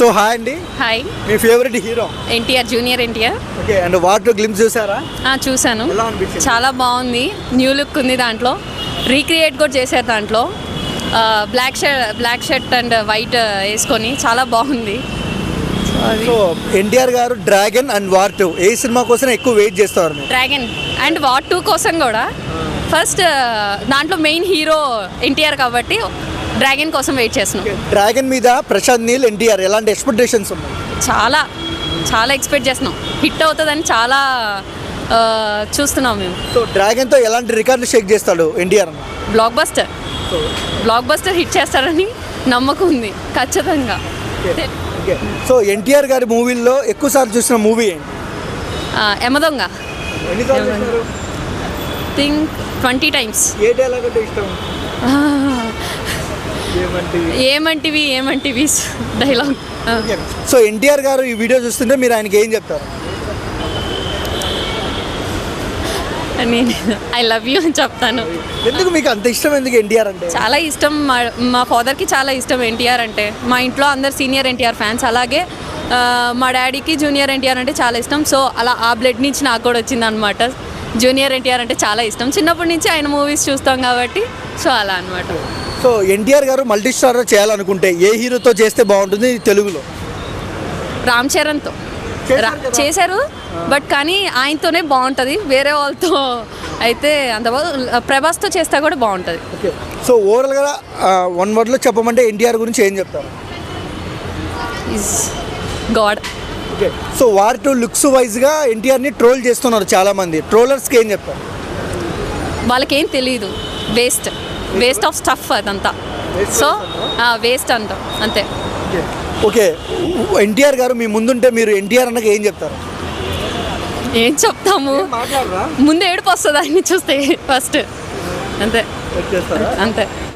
So hi అండి. Hi. Me favourite hero NTR junior NTR. Okay and water glimpse చూసారా? అనిపించింది? చాలా బాగుంది. న్యూ లుక్ ఉంది దాంట్లో. రీక్రియేట్ కూడా చేశారు దాంట్లో. Black shirt black shirt and white వేసుకొని. చాలా బాగుంది. సో ఎన్టీఆర్ గారు డ్రాగన్ అండ్ వార్ టూ ఏ సినిమా కోసం ఎక్కువ వెయిట్ చేస్తారు డ్రాగన్ అండ్ వాట్ టూ కోసం కూడా. ఫస్ట్ దాంట్లో మెయిన్ హీరో ఎన్టీఆర్ కాబట్టి డ్రాగన్ కోసం వెయిట్ చేస్తున్నాం. డ్రాగన్ మీద ప్రశాంత్ నీల్ ఎన్టీఆర్ ఎలాంటి ఎక్స్పెక్టేషన్స్ ఉన్నాయి? చాలా చాలా ఎక్స్పెక్ట్ చేస్తున్నాం. హిట్ అవుతుందని చాలా చూస్తున్నాం మేము. సో డ్రాగన్తో ఎలాంటి రికార్డు షేక్ చేస్తాడు NTR blockbuster blockbuster hit చేస్తారని నమ్మకం ఉంది ఖచ్చితంగా. సో ఎన్టీఆర్ గారి మూవీల్లో ఎక్కువ సార్లు చూసిన మూవీ ఏంటి? చూసినారు? థింక్ ట్వంటీ టైమ్స్ ఏ డైలాగ్ అంటే ఇష్టం? ఏమంటివి? ఏమంటివి డైలాగ్ సో ఎన్టీఆర్ గారు ఈ వీడియో చూస్తుంటే మీరు ఆయనకి ఏం చెప్తారు? నేను ఐ లవ్ యూ అని చెప్తాను. ఎందుకు మీకు అంత ఇష్టం? ఎందుకు ఎన్టీఆర్ అంటే? చాలా ఇష్టం. మా మా ఫాదర్కి చాలా ఇష్టం ఎన్టీఆర్ అంటే. మా ఇంట్లో అందరు సీనియర్ ఎన్టీఆర్ ఫ్యాన్స్ అలాగే మా డాడీకి జూనియర్ ఎన్టీఆర్ అంటే చాలా ఇష్టం. సో అలా ఆ బ్లడ్ నుంచి నాకు కూడా వచ్చింది అనమాట జూనియర్ ఎన్టీఆర్ అంటే చాలా ఇష్టం. చిన్నప్పటి నుంచి ఆయన మూవీస్ చూస్తాం కాబట్టి సో అలా అనమాట సో ఎన్టీఆర్ గారు మల్టీ స్టార్ చేయాలనుకుంటే ఏ హీరోతో చేస్తే బాగుంటుంది తెలుగులో? రామ్ చరణ్తో. చేశారు బట్ కానీ ఆయనతోనే బాగుంటుంది వేరే వాళ్ళతో అయితే అంత ప్రభాస్తో చేస్తే కూడా బాగుంటుంది. సో ఓవరాల్గా వన్ వర్డ్లో చెప్పమంటే ఎన్టీఆర్ గురించి ఏం చెప్తారు? Is god okay. So war two looks వైజ్గా ఎన్టీఆర్ని ట్రోల్ చేస్తున్నారు చాలామంది. ట్రోలర్స్కి ఏం చెప్తారు? వాళ్ళకేం తెలియదు వేస్ట్ వేస్ట్ ఆఫ్ స్టఫ్ అదంతా. సో? వేస్ట్ అంట అంతే. ఓకే. ఎన్టీఆర్ గారు మీ ముందుంటే మీరు ఎన్టీఆర్ అన్నకి ఏం చెప్తారు? ఏం చెప్తాము? ముందు ఏడుపు వస్తుంది? ఆయన్ని చూస్తే ఫస్ట్ అంతే. అంతే.